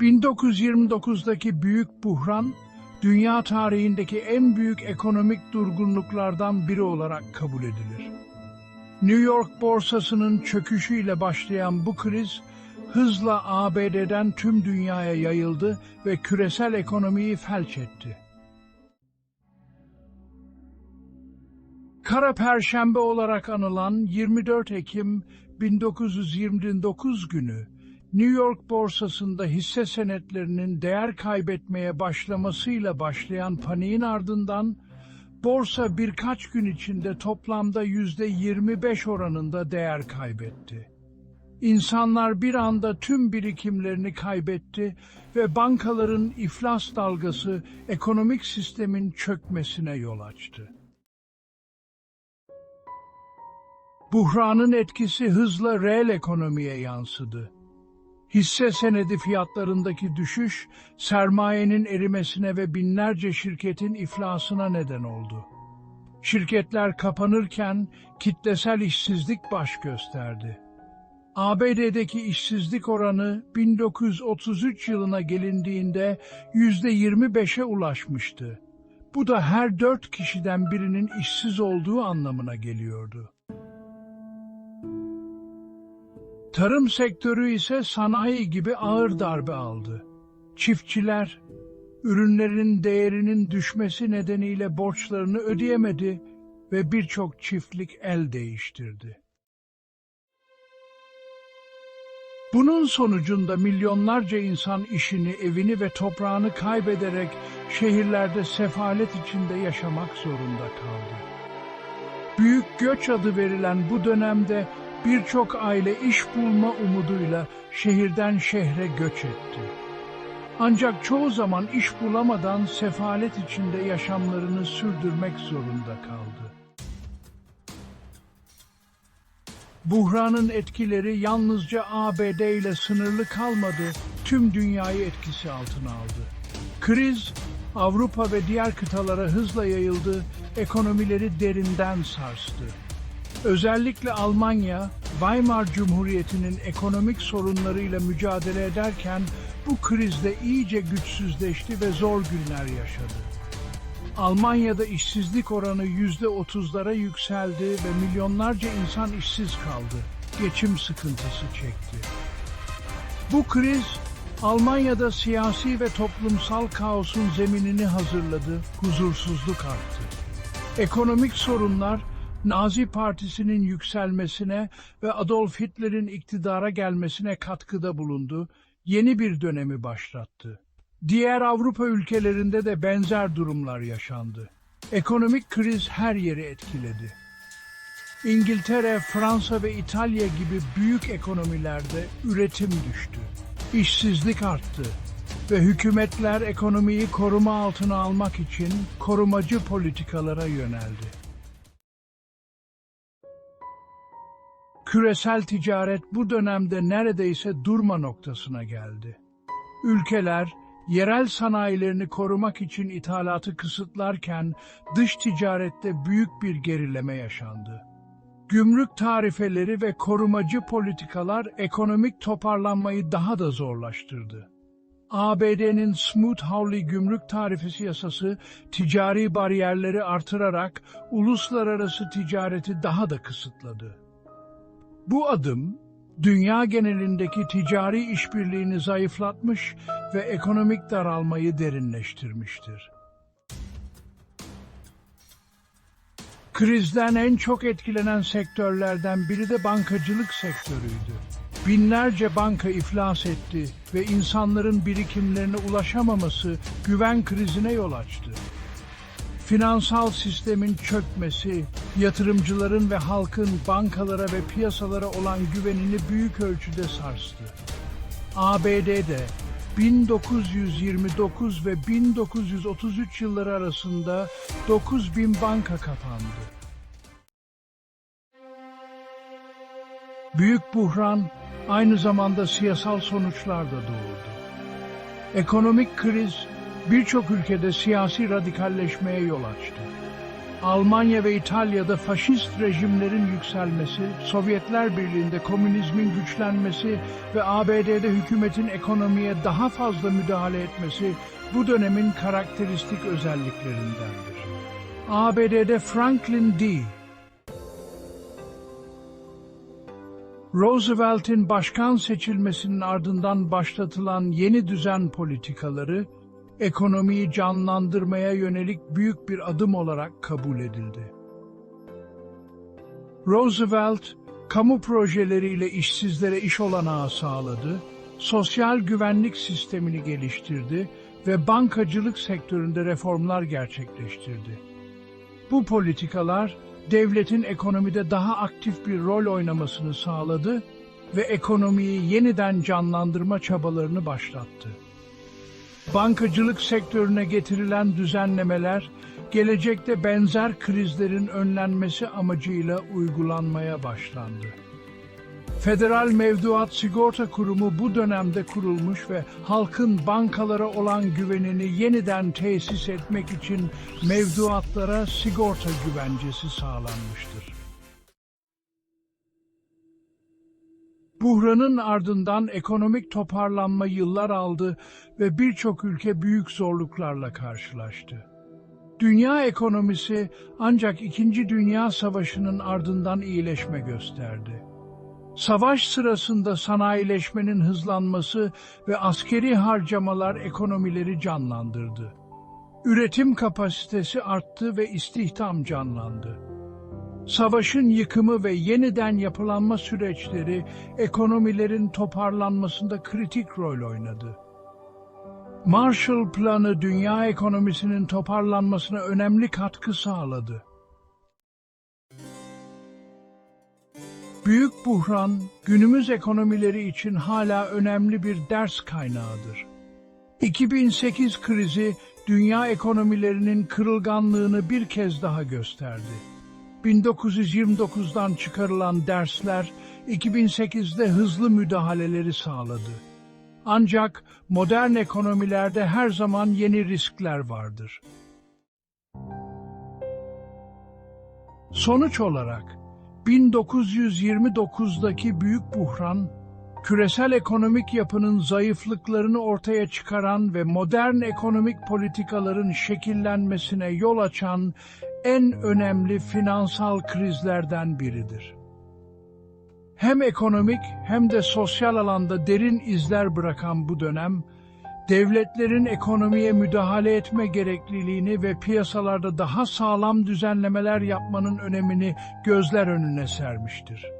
1929'daki büyük buhran, dünya tarihindeki en büyük ekonomik durgunluklardan biri olarak kabul edilir. New York borsasının çöküşüyle başlayan bu kriz, hızla ABD'den tüm dünyaya yayıldı ve küresel ekonomiyi felç etti. Kara Perşembe olarak anılan 24 Ekim 1929 günü New York borsasında hisse senetlerinin değer kaybetmeye başlamasıyla başlayan paniğin ardından borsa birkaç gün içinde toplamda yüzde 25 oranında değer kaybetti. İnsanlar bir anda tüm birikimlerini kaybetti ve bankaların iflas dalgası ekonomik sistemin çökmesine yol açtı. Buhranın etkisi hızla reel ekonomiye yansıdı. Hisse senedi fiyatlarındaki düşüş, sermayenin erimesine ve binlerce şirketin iflasına neden oldu. Şirketler kapanırken kitlesel işsizlik baş gösterdi. ABD'deki işsizlik oranı 1933 yılına gelindiğinde %25'e ulaşmıştı. Bu da her dört kişiden birinin işsiz olduğu anlamına geliyordu. Tarım sektörü ise sanayi gibi ağır darbe aldı. Çiftçiler, ürünlerin değerinin düşmesi nedeniyle borçlarını ödeyemedi ve birçok çiftlik el değiştirdi. Bunun sonucunda milyonlarca insan işini, evini ve toprağını kaybederek şehirlerde sefalet içinde yaşamak zorunda kaldı. Büyük göç adı verilen bu dönemde birçok aile iş bulma umuduyla şehirden şehre göç etti. Ancak çoğu zaman iş bulamadan sefalet içinde yaşamlarını sürdürmek zorunda kaldı. Buhranın etkileri yalnızca ABD ile sınırlı kalmadı, tüm dünyayı etkisi altına aldı. Kriz, Avrupa ve diğer kıtalara hızla yayıldı, ekonomileri derinden sarstı. Özellikle Almanya, Weimar Cumhuriyeti'nin ekonomik sorunlarıyla mücadele ederken bu krizde iyice güçsüzleşti ve zor günler yaşadı. Almanya'da işsizlik oranı yüzde otuzlara yükseldi ve milyonlarca insan işsiz kaldı. Geçim sıkıntısı çekti. Bu kriz Almanya'da siyasi ve toplumsal kaosun zeminini hazırladı, huzursuzluk arttı. Ekonomik sorunlar Nazi Partisi'nin yükselmesine ve Adolf Hitler'in iktidara gelmesine katkıda bulundu, yeni bir dönemi başlattı. Diğer Avrupa ülkelerinde de benzer durumlar yaşandı. Ekonomik kriz her yeri etkiledi. İngiltere, Fransa ve İtalya gibi büyük ekonomilerde üretim düştü. İşsizlik arttı ve hükümetler ekonomiyi koruma altına almak için korumacı politikalara yöneldi. Küresel ticaret bu dönemde neredeyse durma noktasına geldi. Ülkeler yerel sanayilerini korumak için ithalatı kısıtlarken dış ticarette büyük bir gerileme yaşandı. Gümrük tarifeleri ve korumacı politikalar ekonomik toparlanmayı daha da zorlaştırdı. ABD'nin Smoot-Hawley gümrük tarifesi yasası ticari bariyerleri artırarak uluslararası ticareti daha da kısıtladı. Bu adım, dünya genelindeki ticari işbirliğini zayıflatmış ve ekonomik daralmayı derinleştirmiştir. Krizden en çok etkilenen sektörlerden biri de bankacılık sektörüydü. Binlerce banka iflas etti ve insanların birikimlerine ulaşamaması güven krizine yol açtı. Finansal sistemin çökmesi, yatırımcıların ve halkın bankalara ve piyasalara olan güvenini büyük ölçüde sarstı. ABD'de 1929 ve 1933 yılları arasında 9000 banka kapandı. Büyük buhran aynı zamanda siyasal sonuçlar da doğurdu. Ekonomik kriz birçok ülkede siyasi radikalleşmeye yol açtı. Almanya ve İtalya'da faşist rejimlerin yükselmesi, Sovyetler Birliği'nde komünizmin güçlenmesi ve ABD'de hükümetin ekonomiye daha fazla müdahale etmesi bu dönemin karakteristik özelliklerindendir. ABD'de Franklin D. Roosevelt'in başkan seçilmesinin ardından başlatılan yeni düzen politikaları, ekonomiyi canlandırmaya yönelik büyük bir adım olarak kabul edildi. Roosevelt, kamu projeleriyle işsizlere iş olanağı sağladı, sosyal güvenlik sistemini geliştirdi ve bankacılık sektöründe reformlar gerçekleştirdi. Bu politikalar, devletin ekonomide daha aktif bir rol oynamasını sağladı ve ekonomiyi yeniden canlandırma çabalarını başlattı. Bankacılık sektörüne getirilen düzenlemeler, gelecekte benzer krizlerin önlenmesi amacıyla uygulanmaya başlandı. Federal Mevduat Sigorta Kurumu bu dönemde kurulmuş ve halkın bankalara olan güvenini yeniden tesis etmek için mevduatlara sigorta güvencesi sağlanmıştır. Buhranın ardından ekonomik toparlanma yıllar aldı ve birçok ülke büyük zorluklarla karşılaştı. Dünya ekonomisi ancak İkinci Dünya Savaşı'nın ardından iyileşme gösterdi. Savaş sırasında sanayileşmenin hızlanması ve askeri harcamalar ekonomileri canlandırdı. Üretim kapasitesi arttı ve istihdam canlandı. Savaşın yıkımı ve yeniden yapılanma süreçleri ekonomilerin toparlanmasında kritik rol oynadı. Marshall Planı dünya ekonomisinin toparlanmasına önemli katkı sağladı. Büyük buhran günümüz ekonomileri için hala önemli bir ders kaynağıdır. 2008 krizi dünya ekonomilerinin kırılganlığını bir kez daha gösterdi. 1929'dan çıkarılan dersler 2008'de hızlı müdahaleleri sağladı. Ancak modern ekonomilerde her zaman yeni riskler vardır. Sonuç olarak 1929'daki büyük buhran, küresel ekonomik yapının zayıflıklarını ortaya çıkaran ve modern ekonomik politikaların şekillenmesine yol açan en önemli finansal krizlerden biridir. Hem ekonomik hem de sosyal alanda derin izler bırakan bu dönem, devletlerin ekonomiye müdahale etme gerekliliğini ve piyasalarda daha sağlam düzenlemeler yapmanın önemini gözler önüne sermiştir.